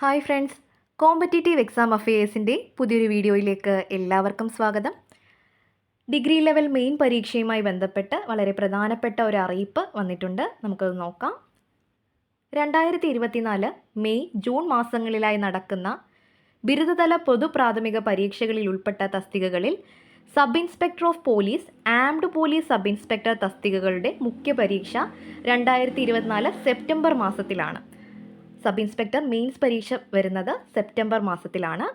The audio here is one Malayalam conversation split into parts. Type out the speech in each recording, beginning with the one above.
Hi friends. കോമ്പറ്റേറ്റീവ് എക്സാം അഫയേഴ്സിന്റെ പുതിയൊരു വീഡിയോയിലേക്ക് എല്ലാവർക്കും സ്വാഗതം. ഡിഗ്രി ലെവൽ മെയിൻ പരീക്ഷയുമായി ബന്ധപ്പെട്ട് വളരെ പ്രധാനപ്പെട്ട ഒരു അറിയിപ്പ് വന്നിട്ടുണ്ട്. നമുക്കത് നോക്കാം. രണ്ടായിരത്തി ഇരുപത്തിനാല് മെയ് ജൂൺ മാസങ്ങളിലായി നടക്കുന്ന ബിരുദതല പൊതു പ്രാഥമിക പരീക്ഷകളിൽ ഉൾപ്പെട്ട തസ്തികകളിൽ sub inspector of police armed police sub inspector തസ്തികകളുടെ മുഖ്യ പരീക്ഷ രണ്ടായിരത്തി ഇരുപത്തിനാല് സെപ്റ്റംബർ മാസത്തിലാണ്. സബ് ഇൻസ്പെക്ടർ മെയിൻസ് പരീക്ഷ വരുന്നത് സെപ്റ്റംബർ മാസത്തിലാണ്.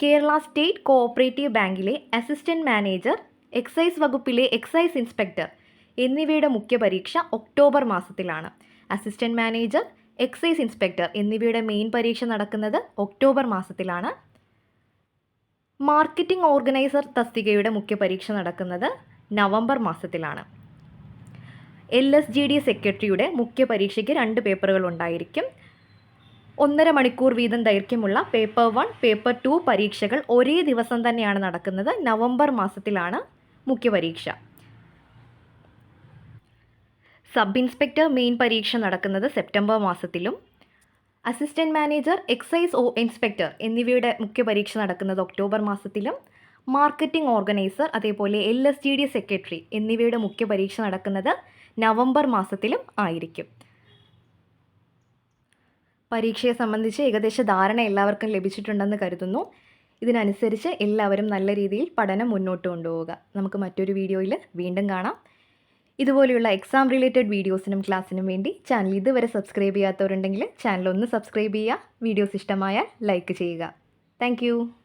കേരള സ്റ്റേറ്റ് കോഓപ്പറേറ്റീവ് ബാങ്കിലെ അസിസ്റ്റന്റ് മാനേജർ എക്സൈസ് വകുപ്പിലെ എക്സൈസ് ഇൻസ്പെക്ടർ എന്നിവയുടെ മുഖ്യ പരീക്ഷ ഒക്ടോബർ മാസത്തിലാണ്. അസിസ്റ്റന്റ് മാനേജർ എക്സൈസ് ഇൻസ്പെക്ടർ എന്നിവയുടെ മെയിൻ പരീക്ഷ നടക്കുന്നത് ഒക്ടോബർ മാസത്തിലാണ്. മാർക്കറ്റിംഗ് ഓർഗനൈസർ തസ്തികയുടെ മുഖ്യ പരീക്ഷ നടക്കുന്നത് നവംബർ മാസത്തിലാണ്. എൽ എസ് ജി ഡി സെക്രട്ടറിയുടെ മുഖ്യ പരീക്ഷയ്ക്ക് രണ്ട് പേപ്പറുകൾ ഉണ്ടായിരിക്കും. ഒന്നര മണിക്കൂർ വീതം ദൈർഘ്യമുള്ള പേപ്പർ വൺ പേപ്പർ ടു പരീക്ഷകൾ ഒരേ ദിവസം തന്നെയാണ് നടക്കുന്നത്. നവംബർ മാസത്തിലാണ് മുഖ്യ പരീക്ഷ. സബ് ഇൻസ്പെക്ടർ മെയിൻ പരീക്ഷ നടക്കുന്നത് സെപ്റ്റംബർ മാസത്തിലും. അസിസ്റ്റന്റ് മാനേജർ എക്സൈസ് ഓ ഇൻസ്പെക്ടർ എന്നിവയുടെ മുഖ്യ പരീക്ഷ നടക്കുന്നത് ഒക്ടോബർ മാസത്തിലും. മാർക്കറ്റിംഗ് ഓർഗനൈസർ അതേപോലെ L S G D secretary എന്നിവയുടെ മുഖ്യ പരീക്ഷ നടക്കുന്നത് നവംബർ മാസത്തിലും ആയിരിക്കും. പരീക്ഷയെ സംബന്ധിച്ച് ഏകദേശ ധാരണ എല്ലാവർക്കും ലഭിച്ചിട്ടുണ്ടെന്ന് കരുതുന്നു. ഇതിനനുസരിച്ച് എല്ലാവരും നല്ല രീതിയിൽ പഠനം മുന്നോട്ട് കൊണ്ടുപോവുക. നമുക്ക് മറ്റൊരു വീഡിയോയിൽ വീണ്ടും കാണാം. ഇതുപോലെയുള്ള എക്സാം റിലേറ്റഡ് വീഡിയോസിനും ക്ലാസ്സിനും വേണ്ടി ചാനൽ ഇതുവരെ സബ്സ്ക്രൈബ് ചെയ്യാത്തവരുണ്ടെങ്കിൽ ചാനൽ ഒന്ന് സബ്സ്ക്രൈബ് ചെയ്യുക. വീഡിയോസ് ഇഷ്ടമായാൽ ലൈക്ക് ചെയ്യുക. താങ്ക്